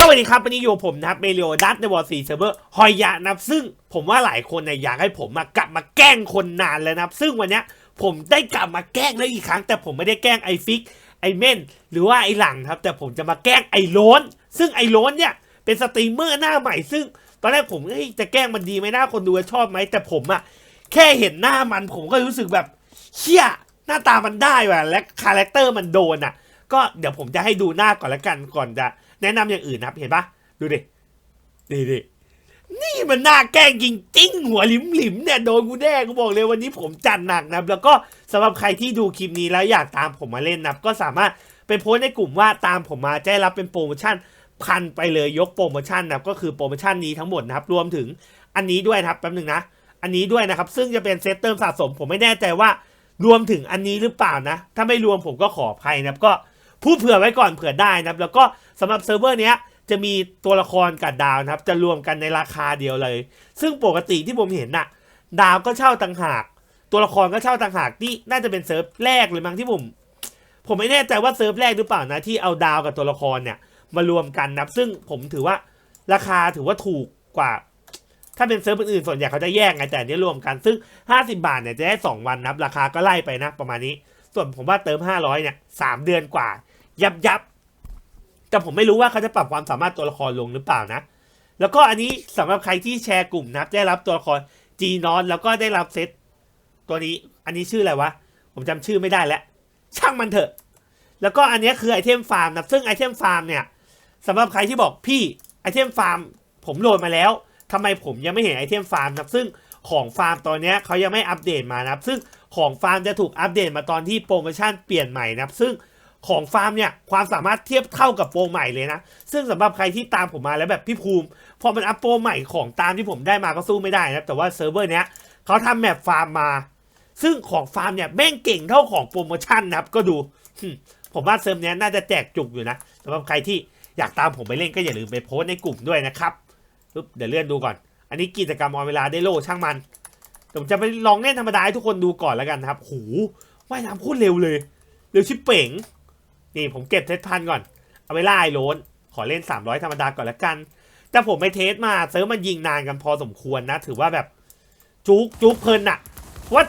สวัสดีครับวันนี้อยู่ผมนะครับเมเรียดัตในวอร์ซีเซิร์ฟเวอร์ฮอยยะนะครับซึ่งผมว่าหลายคนเนี่ยอยากให้ผมมากลับมาแกล้งคนนานแล้วนะครับ ซึ่งวันนี้ผมได้กลับมาแกล้งแล้วอีกครั้ง แต่ผมไม่ได้แกล้งไอฟิกไอเม่นหรือว่าไอหลังครับ แต่ผมจะมาแกล้งไอโลนซึ่งไอโลนเนี่ยเป็นสตรีมเมอร์หน้าใหม่ ซึ่งตอนแรกผมเฮ้ยจะแกล้งมันดีไหมหน้าคนดูจะชอบไหมแต่ผมอะแค่เห็นหน้ามันผมก็รู้สึกแบบเชี่ยหน้าตามันได้ว่ะและคาแรคเตอร์มันโดนอะก็เดี๋ยวผมจะให้ดูหน้าก่อนละกันก่อนจะ แนะนำอย่างอื่นนะครับเห็นปะดูดินี่ดินี่มันน่าแกล้งจริงๆหัวหลิมหลิมเนี่ยโดนกูแน่กูบอกเลยวันนี้ผมจัดหนักนะแล้วก็สำหรับใครที่ดูคลิปนี้แล้วอยากตามผมมาเล่นนะก็สามารถไปโพสในกลุ่มว่าตามผมมาจะได้รับเป็นโปรโมชั่นพันไปเลยยกโปรโมชั่นนะก็คือโปรโมชั่นนี้ทั้งหมดนะครับรวมถึงอันนี้ด้วยนะครับแป๊บหนึงนะ อันนี้ด้วยนะครับ ซึ่งจะเป็นเซตเติมสะสม ผมไม่แน่ใจว่ารวมถึงอันนี้หรือเปล่านะ ถ้าไม่รวมผมก็ขออภัยนะก็ พูดเผื่อไว้ก่อนเผื่อได้นะครับแล้วก็สำหรับเซิร์ฟเวอร์เนี้ยจะมีตัวละครกับดาวนะครับ จะรวมกันในราคาเดียวเลย ซึ่งปกติที่ผมเห็นน่ะ ดาวก็เช่าต่างหาก ตัวละครก็เช่าต่างหากที่น่าจะเป็นเซิร์ฟแรกเลยมั้งที่ผมผมไม่แน่ใจว่าเซิร์ฟแรกหรือเปล่านะที่เอาดาวกับตัวละครเนี่ยมารวมกันนะซึ่งผมถือว่าราคาถือว่าถูกกว่า ถ้าเป็นเซิร์ฟอื่นๆส่วนใหญ่เขาจะแยกไงแต่นี้รวมกันซึ่ง 50 บาทเนี่ยจะได้ 2 วันนะครับราคาก็ไล่ไปนะประมาณนี้ ส่วนผมว่าเติม 500เนี่ย3เดือนกว่า ยับยับแต่ผมไม่รู้ว่าเขาจะปรับความสามารถตัวละครลงหรือเปล่านะ แล้วก็อันนี้สำหรับใครที่แชร์กลุ่มนับได้รับตัวละครจีนอนแล้วก็ได้รับเซตตัวนี้ อันนี้ชื่ออะไรวะ ผมจำชื่อไม่ได้แล้ว ช่างมันเถอะ แล้วก็อันนี้คือไอเทมฟาร์มนะซึ่งไอเทมฟาร์มเนี่ยสำหรับใครที่บอกพี่ไอเทมฟาร์มผมโหลดมาแล้วทำไมผมยังไม่เห็นไอเทมฟาร์มนะซึ่งของฟาร์มตอนนี้เขายังไม่อัปเดตมานับซึ่งของฟาร์มจะถูกอัปเดตมาตอนที่โปรโมชั่นเปลี่ยนใหม่นับซึ่ง ของฟาร์มเนี่ยความสามารถเทียบเท่ากับโปรใหม่เลยนะ ซึ่งสำหรับใครที่ตามผมมาแล้วแบบพี่ภูมิ พอมันอัปโปรใหม่ของตามที่ผมได้มาก็สู้ไม่ได้นะแต่ว่าเซิร์ฟเวอร์เนี้ยเขาทำแมปฟาร์มมา ซึ่งของฟาร์มเนี่ยแม่งเก่งเท่าของโปรโมชั่นนะครับก็ดูผมว่าเซิร์ฟเนี้ยน่าจะแจกจุกอยู่นะสำหรับใครที่อยากตามผมไปเล่นก็อย่าลืมไปโพสในกลุ่มด้วยนะครับเดี๋ยวเลื่อนดูก่อน อันนี้กิจกรรมออนเวลาได้โลช่างมันผมจะไปลองเล่นธรรมดาให้ทุกคนดูก่อนแล้วกันครับ หูว่ายน้ำโคตรเร็วเลย เร็วชิบเป๋ง นี่ผมเก็บเทสพันก่อน เอาไปไล่โลนขอเล่น 300 ธรรมดาก่อนละกัน แต่ผมไปเทสมาเซิร์ฟมันยิงนานกันพอสมควรนะ ถือว่าแบบจุกจุกเพลินอะวัด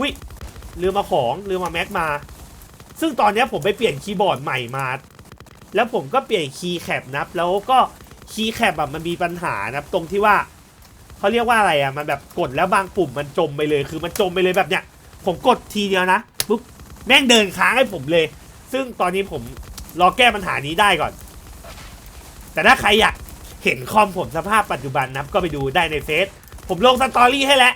วิลืมมาของลืมมาแม็กมา ซึ่งตอนนี้ผมไปเปลี่ยนคีย์บอร์ดใหม่มา แล้วผมก็เปลี่ยนคีย์แคปนะครับแล้วก็คีย์แคปอะมันมีปัญหานะตรงที่ว่าเขาเรียกว่าอะไรอะมันแบบกดแล้วบางปุ่มมันจมไปเลย คือมันจมไปเลยแบบเนี้ยผมกดทีเดียวนะปุ๊บแม่งเดินค้างให้ผมเลย ซึ่งตอนนี้ผมรอแก้ปัญหานี้ได้ก่อน แต่ถ้าใครอยากเห็นคอมผมสภาพปัจจุบันนับก็ไปดูได้ในเฟซผมลงสตอรี่ให้แล้ว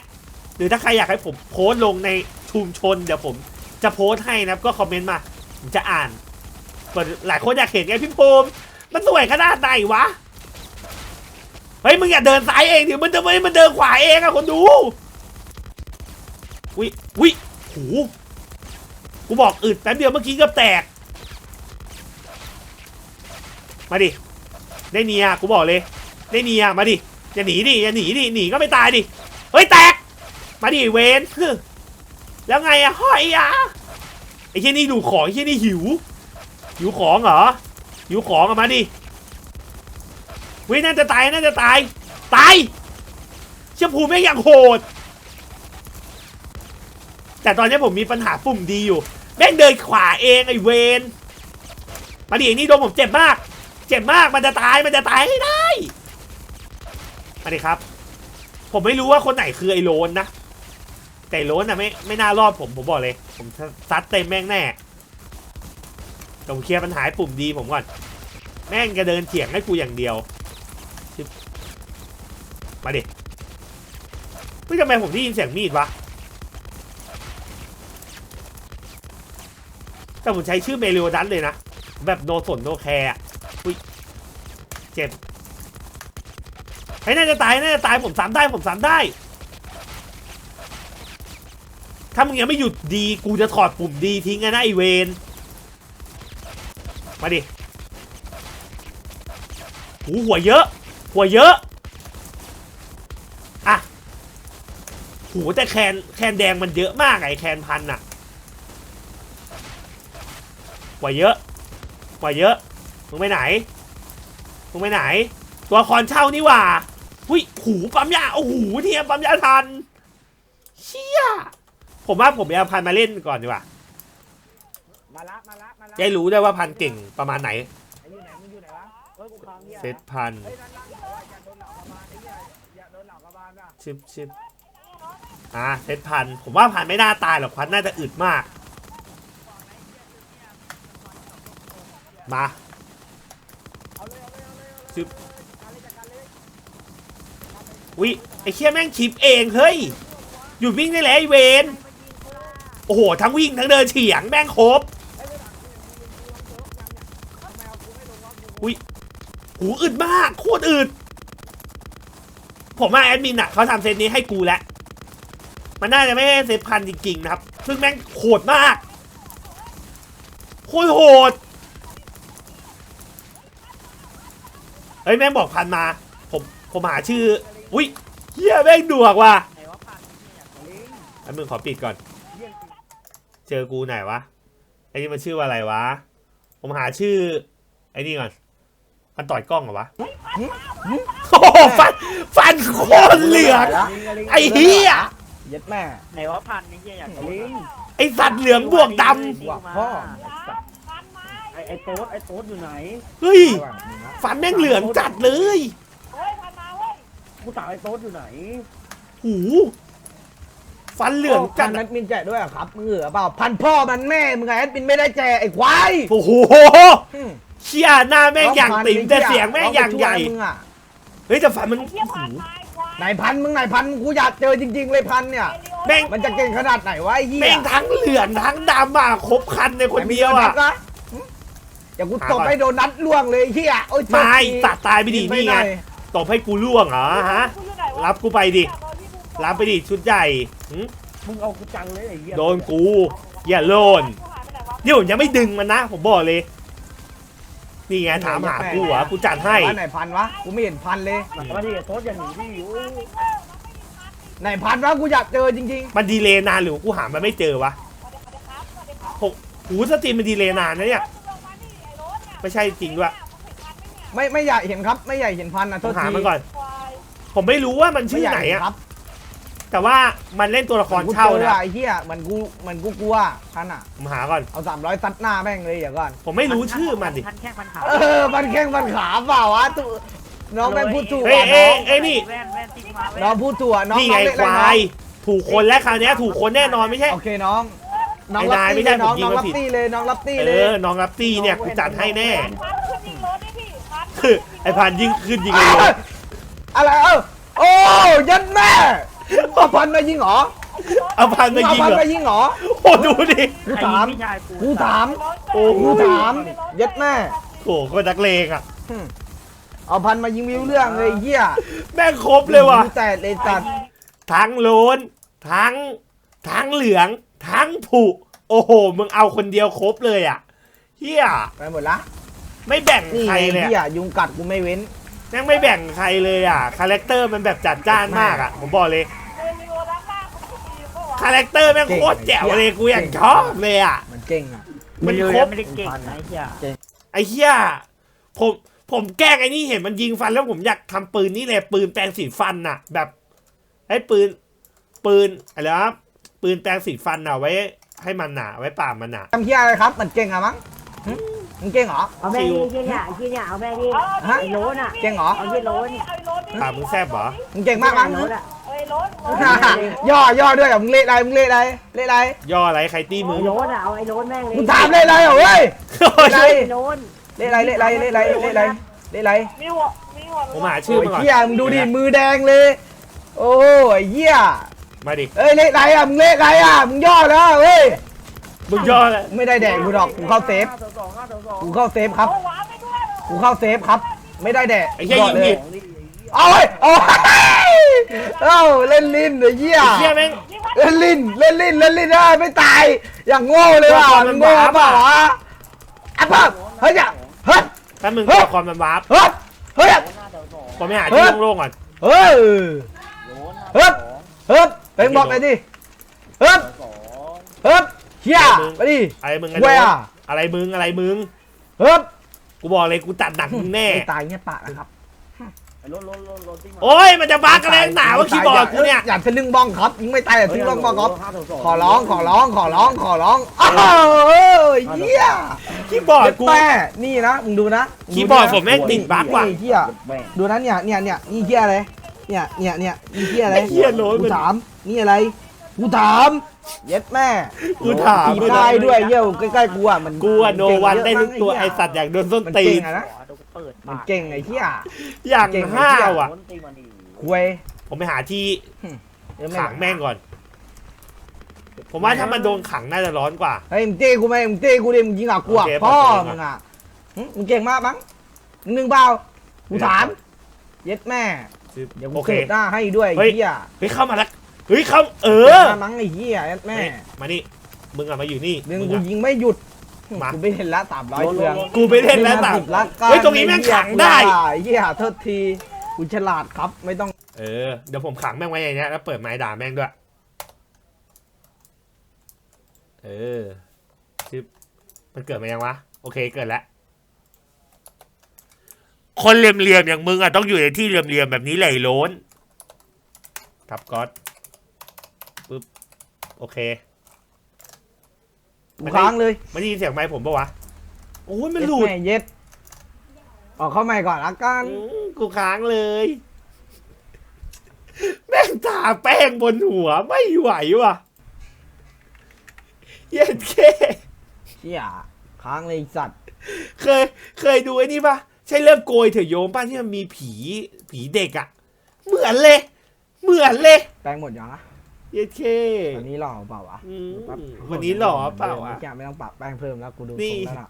หรือถ้าใครอยากให้ผมโพสลงในชุมชนเดี๋ยวผมจะโพสให้นับก็คอมเมนต์มาผมจะอ่านหลายคนอยากเห็นไงพี่ภูมิมันสวยขนาดไหนวะเฮ้ยมึงอย่าเดินซ้ายเองดิมันจะไม่มันเดินขวาเองอะคนดูวิวิหู กูบอกอึดแป๊บเดียวเมื่อกี้กือบแตก มาดิ ได้เนียกูบอกเลย ได้เนียมาดิ อย่าหนีดิ อย่าหนีดิ หนีก็ไม่ตายดิ เฮ้ยแตก มาดิเวนแล้วไงอะห้อยอะไอ้ที่นี่ดูของไอ้ที่นี่หิว หิวของเหรอ หิวของอะมาดิเว้ยน่าจะตาย น่าจะตาย ตายเชี่ยภูมิแม่งอย่างโหด แต่ตอนนี้ผมมีปัญหาปุ่มดีอยู่แม่งเดินขวาเองไอเวนมาดิไอ้นี่โดนผมเจ็บมาก เจ็บมากมันจะตายมันจะตายให้ได้มาดิครับ ผมไม่รู้ว่าคนไหนคือไอโลนนะแต่โลนนะไม่ไม่น่ารอดผมผมบอกเลย ผมซัดเต็มแม่งแน่แต่ผมเคลียร์ปัญหาปุ่มดีผมก่อน แม่งจะเดินเถียงให้กูอย่างเดียว มาดิเฮ้ยทำไมผมได้ยินเสียงมีดวะ แต่ผมใช้ชื่อเมลิโอดันเลยนะ แบบโนสนโนแคร์อุ้ยเจ็บไอ้น่าจะตายน่าจะตายผมสามได้ผมสามได้ ถ้ามึงยังไม่หยุดดีกูจะถอดปุ่มดีทิ้งไงนะไอเวนมาดิหูหัวเยอะ หัวเยอะอะหูแต่แคนแคนแดงมันเยอะมากไอแคนพันอะ กว่าเยอะกว่าเยอะมึงไปไหนมึงไปไหน ตัวละครเช่านี่หว่าหุยหูปั๊มยาโอ้โหเนี่ยปั๊มยาทันเชี่ยผมว่าผมเอาพันมาเล่นก่อนดีกว่ามาละมาละมาละจะได้รู้ได้ว่าพันเก่งประมาณไหนไอ้อยู่ไหนมึงอยู่ไหนวะเฮ้ยกูค้างเนี่ยเซตพันเฮ้ยนั่นนั่นบอกว่าอย่าโดนเหล่ากระบาลไอ้เหี้ยอย่าโดนเหล่ากระบาลอะชิบชิบอะเซตพันผมว่าพันไม่น่าตายหรอกพันน่าจะอึดมาก มา เอาเลยเอาเลยเอาเลยเอาเลยชึบจัดการเลยจัดการเลยวิไอ้เคี้ยแม่งชิปเองเฮ้ย หยุดวิ่งได้แล้วไอ้เวนโอ้โห ทั้งวิ่งทั้งเดินเฉียงแม่งครบเฮ้ยไม่หลังกูยังมียังมียังมียังเนี่ยทำไมเอากูไม่ลงวะกูอุ๊ยหูอึดมาก โคตรอึด ผมว่าแอดมินอะเขาทำเซตนี้ให้กูแล้ว มันน่าจะไม่ใช่เซตพันจริง ๆ นะครับ ซึ่งแม่งโหดมาก โคตรโหด ฮ้ยแม่งบอกพันมา ผมผมหาชื่อ อุ้ยเฮียแม่งดวกว่ะไหนวะผ่านเนี่ยลิงอันมึงขอปิดก่อน เยี่ยมจริงเจอกูไหนวะไอ้นี่มันชื่อว่าอะไรวะ ผมหาชื่อ ไอ้นี่ก่อนมันต่อยกล้องเหรอวะโอ้โหฟันฟันโคตรเหลือง ลิงะลิงไอ้เหี้ย เย็ดแม่ไหนวะผ่านไอ้เหี้ยอยากลิงไอ้สัตว์เหลืองบวกดบวกพ่อไอ้ ไอ้โต๊ดไอ้โต๊ดอยู่ไหนำเฮ้ย ระหว่างมึงนะฟันแม่งเหลืองจัดเลยกูถามไอ้โต๊ดอยู่ไหนหู ฟันเหลืองจัพัดนแอดมินแจกด้วยเหรอครับมึงเหรอเปล่าพันพ่อมันแม่มึงไงแอดมินไม่ได้แจกไอ้ควายโอ้โหอืมเชี่ยหน้าแม่งอย่างติ๋มแต่เสียงแม่งอย่างใหญ่มึงอะเฮ้ยแต่ฟันมันโอ้โหไหนพันมึงไหนพันกูอยากเจอจริง ๆ เลยพันเนี่ยแม่งมันจะเก่งขนาดไหนวะไอ้เหี้ยแม่งทั้งเหลืองทั้งดำอะครบคันในคนเดียวอะไหนมี โนัทนหึเดี๋ยวกูตบให้โดนัทล่วงเลยไอ้เหี้ยโอ้ยโทษตายทีตัดตายไปดินี่ไงตบให้กูล่วงเหรอฮะรับกูไปดิ รับไปดิชุดใหญ่หึมึงเอากูจังเลยไอ้เหี้ยโดนกู อย่าโลนนี่ผมยังไม่ดึงมันนะ ผมบอกเลย นี่ไงถามหากูเหรอกูจัดให้ ว่าไหนพันวะกูไม่เห็นพันเลยมาดิไอ้โต๊ดอย่าหนีดิโอ้ยไหนพันวะกูอยากเจอจริงมันดีเลย์นานหรือกูหามันไม่เจอวะหกหูสตรีมมันดีเลย์นานนะเนี่ย ไม่ใช่จริงด้วยๆไม่ไม่อยากเห็นครับ ไม่อยากเห็นพันนะต้โทองษหาทีมันก่อน ผมไม่รู้ว่ามันไม่ชื่ออยากไหนเห็นอะครับแต่ว่ามันเล่นตัวละครกูเช่าจอนะไอ้เหี้ยเหมือนกูเหมือนกูกลัวพันอะผมหาก่อน เอาสามร้อยซัดหน้าแม่งเลยเดี๋ยวก่อนผมไม่รู้ชื่อมันดิ พันแข้งพันขาเออมันแข้งมันขาเปล่าวะตุน้องแม่งพูดถูกเฮ้ยอะเอ้น้ย องเอ้ยนี่แว่นแว่นติ๊กมาแว่นน้องพูดถูกอะน้องนี่น้ไงองเล็กคเลยวาน้องยถูกคนแล้วคราวเนี้ยถูกคนแน่นอนไม่ใช่โอเคน้อง น้องไอ้รับนายตี้ไม่ใช่เลยน้องผมยิงน้องมารับผิด ตี้เลยน้องรับตี้เอเลย อน้องรับตี้เนี่ยกูจัดให้แน่คือไอพันยิงขึ้นยิงเลยอ้าวอะไรเอ้าโอ้ยันแม่เอาพันมายิงเหรอเอาพันมาเอายิงพันเหรอมายิงเหรอโอ้ดูดิ กูไอ้ถามพี่ชายกูกูถามโอ้โห กูถามยัดแม่ โอ้โหคนนักเลงอะหึเอาพันมายิงวิวเรื่องเลยเหี้ยแม่งครบเลยว่ะกูแต่เลยจัดทั้งโลนทั้งทั้งเหลือง ทั้งผุโอ้โห มึงเอาคนเดียวครบเลยอะเฮียไปหมดละไม่แบ่งนี่ใครไงเลยอะเหี้ยยุงกัดกูไม่เว้น แม่งไม่แบ่งใครเลยอะ คาแรคเตอร์มันแบบจัดจ้านมากอะ ผมบอกเลย คาแรคเตอร์แม่งโคตรแจ๋วเลย กูอย่างชอบเลยอะ มันเก่งอะมันครบ ไม่ได้เก่งนะไอ้เหี้ยไอ้เหี้ยผมผมแกล้งไอ้นี่เห็นมันยิงฟันแล้วผมอยากทำปืนนี่เลยปืนแปลงสีฟันน่ะ แบบไอ้ปืน ปืนอะไรวะ ปืนแปลงสีฟันน่ะไว้ให้มันหนาไว้ปราบมันหนา ทำเหี้ยอะไรครับ มันเก่งอะมั้งหึมันเก่งเหรอ เอาแม่ดิที่เนี่ยที่เนี่ยเอาแม่ดิฮะ ไอ้โลนอะ เก่งเหรอ เอาที่โลนปราบมึงแซบเหรอ มึงเก่งมากมั้งโลนอะย่อย่อด้วยเหรอมึงเละอะไรมึงเละอะไรเละอะไรย่ออะไรใครตีมึงไอ้โลนอะ เอาไอ้โลนแม่งเลยมึงถามเละอะไรเหรอเว้ยเละอะไร ไอ้โลนเละอะไรเละอะไรเละอะไรเละอะไรเละอะไรผมหาชื่อโอ้ยมาก่อนเหี้ยมึงดูดิมือแดงเลย โอ้ยเหี้ย มาดิ เอ้ยเละอะไรอะมึงเละอะไรอะมึงย่อแล้วเว้ยมึงย่ออะไรไม่ได้แดกกูหรอกกูเข้าเซฟห้าต่อสองห้าต่อสองกูเข้าเซฟครับกูเข้าเซฟครับ ไม่ได้แดกไอ้เหี้ยย่อยิงเลผิยดเอาเว้ยเอาเว้ยเอ้าเล่นลิ้นไอ้เหี้ยไอ้เหี้ยแม่ง เล่นลิ้นเล่นลิ้นเล่นลิ้นได้ไม่ตายอย่างโง่เลยว่ะตัวละครมัมึนงโง่บ้าเปล่าวะอะเพิ่มเฮ้ยอย่าเฮ้ย ถ้ามึงเฮ้ตัยวละครมันวาร์ปเฮ้ยเฮ้ยห้าต่อสองผมไปหาที่โล่งๆก่อน เฮ้ยโดนเฮ้ยเฮ้ย เป็นบอกเลยดิเฮ้ยสองเฮ้ยเฮียไปดิอะไรมึงไอ้เว้ยโน้อะตอะไรมึงอะไรมึงเฮ้ยกูบอกเลยกูตัดหนักมึงแน่ไม่ตายเงี้ยปากนะครับไอ้รถรถรถรถติ้งมาโอ้ยมันจะบักอะไรหนาว่าคีย์บอร์ดกูเนี่ยอย่าทะลึ่งบ้องครับยิงไม่ตายอย่าทะลึ่งบ้องครับขอร้องขอร้องขอร้องขอร้องอ้าวเอ้ยเหี้ยคีย์บอร์ดกูแม่นี่นะมึงดูนะคีย์บอร์ดผมแม่งติดบั๊กว่ะไอ้เหี้ยดูนะเนี่ยเนี่ยเนี่ยนี่เหี้ยอะไร เนี่ยเนี่ยเนี่ยนี่เหี้ยอะไรไอ้เหี้ยโน้ตกูมันถามนี่อะไรกูถามเย็ดแม่กูถามตีได้ด้วยเหี้ยใกล้ๆกูอะมันกูอะโนวันได้ทุกตัวเก่งไอเยะสัตว์อย่างโดนส้นมันตีเก่งนอะนะเปิดมันเก่งไอ้เหี้ย อย่างเก่ง ห้าวอะรถติ้งมาดิคุยผมไปหาที่เดี๋ยวขังแม่งก่อน ผมว่าถ้ามันโดนขังน่าจะร้อนกว่า เฮ้ยมึงเต้กูไหมมึงเต้กูดิมึงยิงอะกูอะโอเคพ่อโอเค มึงอะหึมึงเก่งมากมั้งหนึ่งเปล่ากูถามเย็ดแม่ เดี๋ยวกูโอเค เสิร์ฟหน้าให้ด้วยเฮ้ไอ้ย เหี้ยเฮ้ยเข้ามาแล้วเฮ้ยเข้าเอเอออมั้งไอ้เหี้ยแม่เฮ้ยมานี่มึงอะมาอยู่นี่หนึ่งมึงกูอะ ยิงไม่หยุดมากูไม่เห็นละสามร้อยรถเฟืองรถกูไปเล่นแล้วหงต่างสิบละกันเฮ้ยตรงนี้แม่งขังได้ไอ้เหี้ยโทษทีกูฉลาดครับไม่ต้องเออเดี๋ยวผมขังแม่งไว้อย่างเงี้ยแล้วเปิดไม้ด่าแม่งด้วย เออชิบมันเกิดมายังวะ โอเคเกิดแล้ว คนเหลี่ยมๆอย่างมึงอะต้องอยู่ในที่เหลี่ยมๆแบบนี้ไหลโล้นครับก๊อตปึ๊บโอเคกูค้างเลยไม่ได้ยินเสียงไม้ผมปะวะโอ้ยมันหลุดเย็ดแม่เย็ดออกเข้าใหม่ก่อนละกัน อืมกูค้างเลย แม่งทาแป้งบนหัวไม่ไหวว่ะเย็นเคเหี้ยค้างเลยไอ้สัตว์ เคยเคยดูไอ้นี่ปะ ใช่เรื่องโกยเถอะโยมป้าที่มันมีผีผีเด็กอะเหมือนเลย เหมือนเลยแปลงหมดยังอะเย็นเค วันนี้หล่อเปล่าวะอืมวันนี้หล่อเปล่าอะแกไม่ต้องปะแป้งเพิ่มแล้วกูดูนี่ทรงแล้วล่ะ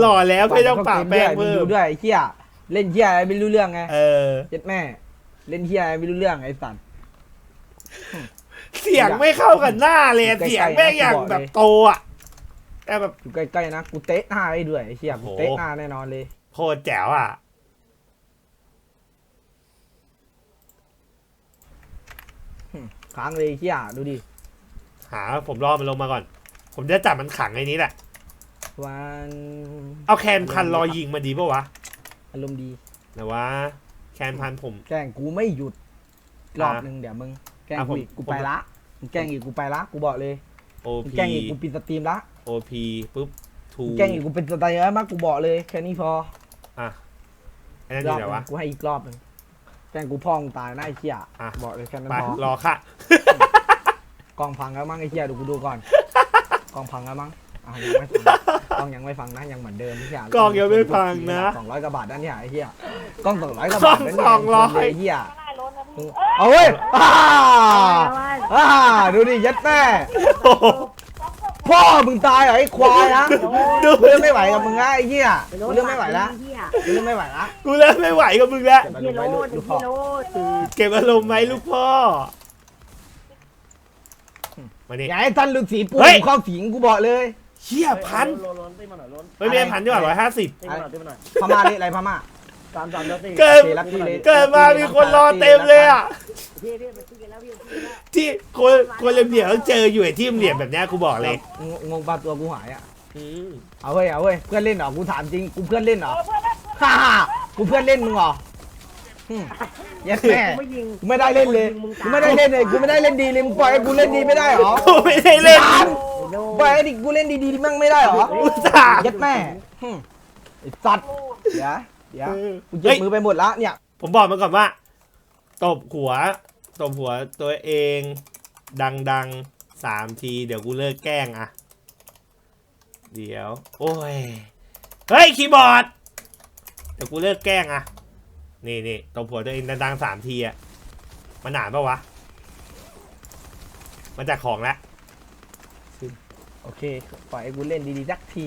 หล่อแล้วไม่ต้องปะแป้งเพิ่ดูมด้วยไอ้เหี้ยเล่นเหี้ยอะไรไม่รู้เรื่องไงเออเย็ดแม่ เล่นเหี้ยอะไรไม่รู้เรื่องไอ้สัตว์ เสียงไม่เข้ากันหน้าเลยอะใกล้ๆเสียงแม่งอย่างนะกูบอกเลยแบบโตอะแต่แบบ อยู่ใกล้ๆนะกูเตะหน้าได้ด้วยไอ้เหี้ยโอ้กูโหเตะหน้าแน่นอนเลย โคตรแจ๋วอะ ค้างเลยไอ้เหี้ยดูดิ หาผมรอมันลงมาก่อน ผมจะจับมันขังในนี้แหละ วันเอาแคนพันรอยิงมาดีปะวะอารมณ์ดีนะวะแคนพันผม แกล้งกูไม่หยุด รอบอะหนึ่งเดี๋ยวมึง แกล้งอะกูอีกผมกูไปละมึงแกล้งอีกกูไปละกูบอกเลยโอมึงพีแกล้งอีกกูปิดสตรีมละโอพีปุ๊บทูมึงแกล้งอีกกูเป็นสตรีมแล้วมากกูบอกเลยแค่นี้พอ อันนั้นรดีอบไหนหนึ่วะงกูให้อีกรอบหนึ่งแกล้งกูพ่องตายนะไอ้เหี้ยอะ บอกเลยแค่นั้นไปพอรอค่ะกล้องพังแล้วมั้งไอ้เหี้ยดูกูดูก่อนกล้องพังแล้วมั้งอะยังไม่ฟังกล้องยังไม่ฟังนะยังเหมือนเดิมพี่กล้องยังไม่พังนะสองร้อยกว่าบาทนั่นเนี่ยไอ้เหี้ยกล้องสองร้อยกว่ากล้บาอทงนั่นเนี่ยสองร้อยไอ้เหี้ยมึงเอาเว้ยอ่า อ่าดูดิยัดแม่โอ้โห พ่อมึงตายเหรอไอ้ควายนะดูกูเริ่มไม่ไหวกับมึงนะไอ้เหี้ยกูเริ่มไม่ไหวละเหี้ยกูเริ่มไม่ไหวละกูเริ่มไม่ไหวกับมึงแล้วเก็บเหี้ยอารโลมณ์ไว้ดลูกเหี้ยโลดเก็บอารมณ์ไหมลูกพ่อมานี่อย่าให้ท่านฤาษีปู่เฮ้ย เข้าสิงกูบอกเลยเชี่ยพันรถรถติ้งมาหน่อยรถไม่เป็นพันดีกว่าร้อยห้าสิบติ้งมาหน่อยติ้งมาหน่อยพม่าดิอะไรพม่า สามสามรถติ้งเกิดตีลักตีเลยเกิดมามีคนรอเต็มเลยอะพี่พี่มาตีกันแล้วพี่ตีกันแล้วที่คนคนเหลี่ยมๆต้องเจออยู่ไอ้ที่เหลี่ยมแบบเนี้ยกูบอกเลยงงงงปลาตัวกูหายอะอืมเอาเว้ยเอาเว้ยเพื่อนเล่นเหรอกูถามจริงกูเพื่อนเล่นเหรอฮ่าฮ่ากูเพื่อนเล่นมึงเหรอหึเยัดแม่กูไม่ยิงกูไม่ได้เล่นเลยกูไม่ได้เล่นเลยกูไม่ได้เล่นดีเลยมึงปล่อยให้กูเล่นดีไม่ได้เหรอกูไม่ได้เล่นถามไอ้โลปล่อยให้ดิกูเล่นดีๆมั่งไม่ได้เหรออุตส่าห์ เยัดแม่หึไอ้สัตว์เดี๋ยว เดี๋ยวกูเจ็บเฮ้ยมือไปหมดละเนี่ย ผมบอกมาก่อนว่าตบหัวตบหัวตัวเอง ดังๆสามที เดี๋ยวกูเลิกแกล้งอะเดี๋ยว โอ้ย เฮ้ย คีย์บอร์ด เดี๋ยวกูเลิกแกล้งอะนี่นี่ตบหัวตัวเองดังๆสามทีอะมันหนานปะวะ มันจากของแล้วโอเค ปล่อยให้กูเล่นดีๆสักที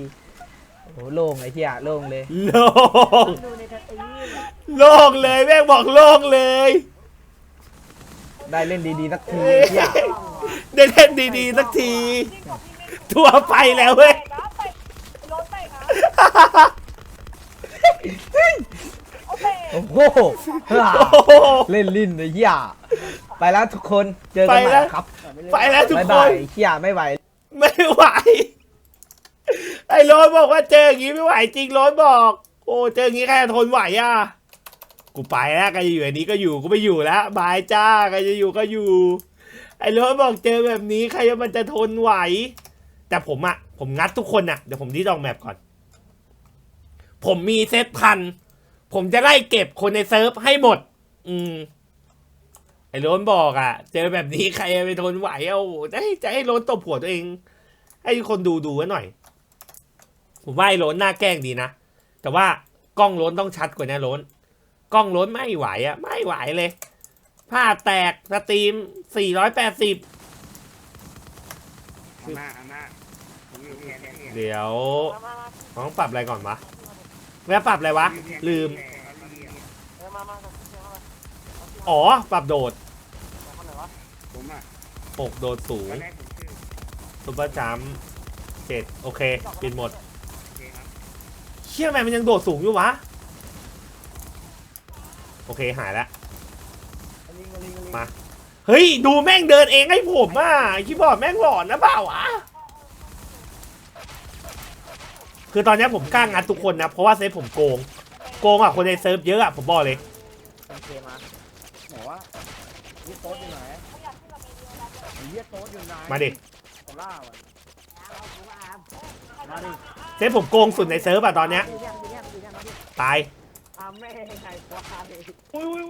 โอ้โหโล่งไอ้เหี้ยโล่งเลย โล่งดูในสตรีมโล่งเลยแม่งบอกโล่งเลยได้เล่นดีๆสักทีเอ้ยไอ้เหี้ยได้เล่นดีๆสักทีทั่วไปแล้วเว้ยโอ้โหโอ้โห เล่นลิ้นไอ้เหี้ยไปแล้วทุกคนเจอกันใหไปแล้ม่วครับไปแล้วทุกบ๊ายคบายน ไอ้เหี้ยไม่ไหว ไม่ไหว ไอ้โรนบอกว่าเจออย่างงี้ไม่ไหวจริงโรนบอก โอ้เจออย่างงี้ใครทนไหวอะกูไปแล้วใครจะอยู่อันนี้ก็อยู่กูไม่อยู่แล้วบายจ้าใครจะอยู่ก็อยู่ ไอ้โรนบอกเจอแบบนี้ใครมันจะทนไหว แต่ผมอะผมงัดทุกคนอะเดี๋ยวผมที่ดองแมปก่อน ผมมีเซตพันผมจะไล่เก็บคนในเซิร์ฟให้หมด อืมไอ้โรนบอกอะเจอแบบนี้ใครจะไปทนไหวเอาจะให้จะให้โรนตบหัวตัวเอง ให้คนดูดูไว้หน่อย ผมว่าไอ้โรนหน้าแกล้งดีนะ แต่ว่ากล้องโรนต้องชัดกว่านี้โรนกล้องโรนไม่ไหวอะไม่ไหวเลยภาแตกสตรีม 480อาม่าอาม่าผมอยู่แค่นี้เดี๋ยวต้องปรับอะไรก่อนวะแล้วปรับอะไรวะ ลืม เออมามามามาอ๋อ ปรับโดดมาไหนวะผมอะ6โดดสูตองนแรกผมชื่อซุปเปอร์จัมป์เจ็ดโอเค ปิดหมด เชี่ยทำไมมันยังโดดสูงอยู่วะ โอเคหายแล้วลิงลิงลิงมา เฮ้ย ดูแม่งเดินเองให้ผมอะคีย์บอร์ดแม่งหลอนนะเปล่าวะ คือตอนเนี้ยผมกล้างัดทุกคนนะ เพราะว่าเซฟผมโกง โกงอะคนในเซิร์ฟเยอะอะผมบอกเลยโอเคมาไหนวะเยี่ยโต๊ดอยู่ไหนเยี่ยโต๊ดอยู่ไหนมาดิโคล่าว่ะเอาผมว่าอามมาดิ เซฟผมโกงสุดในเซิร์ฟอะตอนเนี้ยดูเนี่ยดูเนี่ยดูเนี่ยมาดิตายอามแม่ไงควายเอ้ย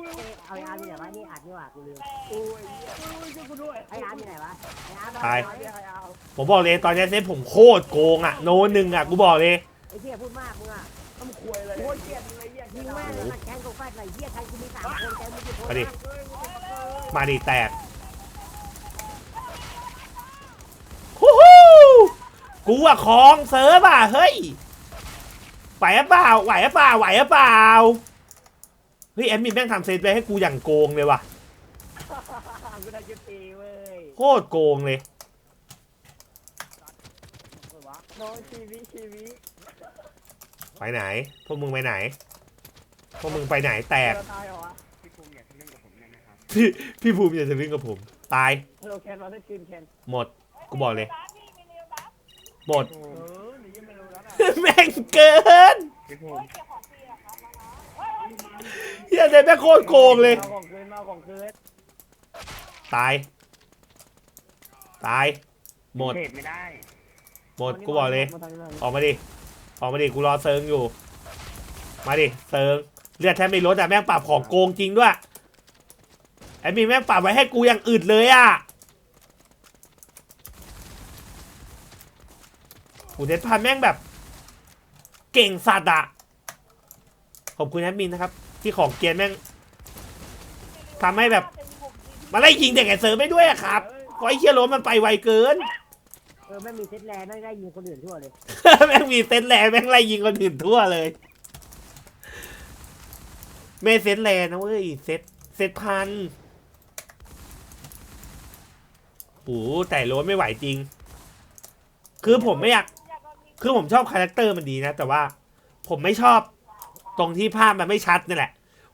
เอาไอ้อามที่ไหนวะนี่อัดนี่หว่ากูลืมโอ้ยโอ้ยช่วยกูด้วยไอ้อามที่ไหนวะไอ้อามตายไอ้ไอ้เอาผมบอกเลยตอนเนี้ยเซฟผมโคตรโกงอะโนหนึ่งอะกูบอกเลยไอ้เหี้ยพูดมากมึงอะต้องควยเลยโอ้ยเกลียดเลยเกลียดยิงแม่งเลยมันแข่งกูฟาดหน่อยเหี้ยใครกูมีสามคนแกมึงกี่คนมาดิวะมาดิแตกฮู้ฮู้ กูอะคลองเซิร์ฟอะเฮ้ยไหวหรือเปล่าไหวหรือเปล่าไหวหรือเปล่าเฮ้ยแอดมินแม่งทำเซตไว้ให้กูอย่างโกงเลยว่ะกูได้จะตีเว้ยโคตรโกงเลยโดนชีวิตชีวิตไปไหน พวกมึงไปไหน พวกมึงไปไหนแตกตายเหรอวะพี่ภูมิอยากเล่นกับผมได้ไหมครับพี่พี่ภูมิอย่าจะวิ่งกับผม ตายฮัลโหลแคนมาได้คืนแคนหมด กูบอกเลย หมดแม่งเกินเฮียเซตแม่งโคตรโกงเลย ของคืนเอาของคืนตาย ตาย หมด เทรดไม่ได้หมด กูบอกเลย ออกมาดิ ออกมาดิ กูรอเซิงอยู่ มาดิ เซิงเลือดแทบไม่ลดแต่แม่งปรับของโกงจริงด้วย ไอ้มีแม่งปรับไว้ให้กูอย่างอื่นเลยอะ กูเด็ดพันแม่งแบบ เก่งสัตว์อะขอบคุณแอดมินนะครับ ที่ของเกียร์แม่งทำให้แบบ มาไล่ยิงเด็กไอ้เซิร์ฟไม่ด้วยอะครับเพราะไอ้เคียโรสมันไปไวเกิน เออไม่มีเซตแลนไม่ได้ยิงคนอื่นทั่วเลย แม่งมีเซตแลนด์แม่งไล่ยิงคนอื่นทั่วเลย ไม่เซตแลนด์นะเว้ยเซตเซตพันโอ้โหแต่โรสไม่ไหวจริง คือผมไม่อยาก คือผมชอบคาแรคเตอร์มันดีนะ แต่ว่าผมไม่ชอบตรงที่ภาพมันไม่ชัดนี่แหละ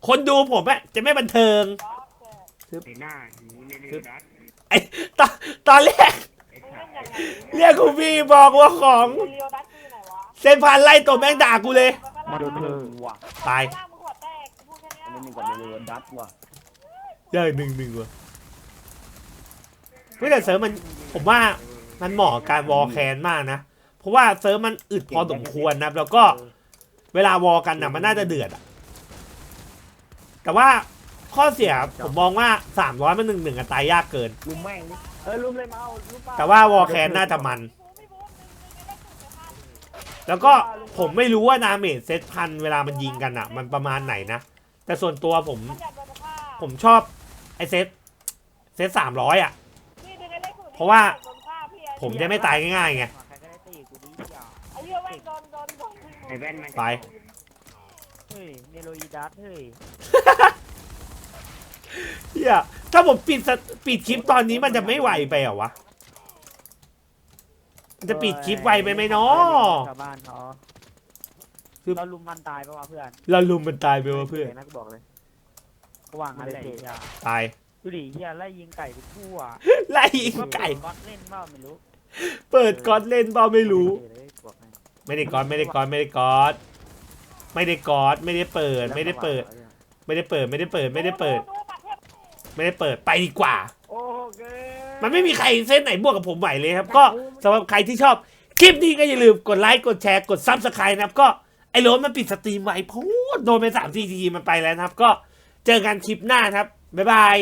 คนดูผมอะจะไม่บันเทิง ไอ้หน้าหนูเนเนดัสไอ้ตอนตอนแรกไอ้ขาไอ้เรียกคุณพี่บอกว่าของเซนพันไล่ตัวแม่งด่ากูเลย มาดูเธอว่ะตายอันนี้มีกับเรือดัตว่ะได้หนึ่งหนึ่งว่ะไม่แต่เซิร์ฟมันผมว่ามันเหมาะกับการวอลแคนมากนะ เพราะว่าเซิร์ฟมันอึดพอสมควรนะแล้วก็เวลาวอลกันนะมันน่าจะเดือดอะแต่ว่าข้อเสียผมมองว่าสามร้อยมันหนึ่งหนึ่งอะตายยากเกิน ลุมแม่งนี่เออลุมเลยมาเอาลุมเปล่าแต่ว่าวอลแคนน่าจะมัน แล้วก็ผมไม่รู้ว่านาเมจเซตพันเวลามันยิงกันอะมันประมาณไหนนะ แต่ส่วนตัวผมผมชอบ ไอเซตเซตสามร้อยอะ เพราะว่าผมจะไม่ตายง่ายๆไง ใครก็ได้ตีกูดิอย่า ไอ้แว่นมันไปเฮ้ยเมโลอีดัตเฮ้ยเฮียถ้าผมปิดสตปิดคลิปตอนนี้มันจะไม่ไหวไปเหรอวะมันจะปิดคลิปไวไปไหมเนาะ ชาวบ้านเขาคือ เราลุมมันตายปะวะเพื่อนเราลุมมันตายไปวะเพื่อน นะกูบอกเลย กวางอะไรอย่าตาย ดูดิเฮียไล่ยิงไก่ไปทั่วไล่ยิงไก่วัดเล่นเปล่าไม่รู้เปิดก๊อตเล่นเปล่าไม่รู้เลยบอกให้ ไม่ได้กอดไม่ได้กอดไม่ได้กอดไม่ได้กอดไม่ได้เปิด ไม่ได้เปิด ไม่ได้เปิด ไม่ได้เปิด ไม่ได้เปิด ไม่ได้เปิดไปดีกว่า โอ้เกมันไม่มีใครเส้นไหนบวกกับผมไหวเลยครับ ก็สำหรับใครที่ชอบคลิปนี้ก็อย่าลืมกดไลค์กดแชร์กดซับสไครต์นะครับก็ไอ้โรนมันปิดสตรีมไว้พูดโดนไปสามทีทีมันไปแล้วนะครับ ก็เจอกันคลิปหน้านะครับบ๊ายบาย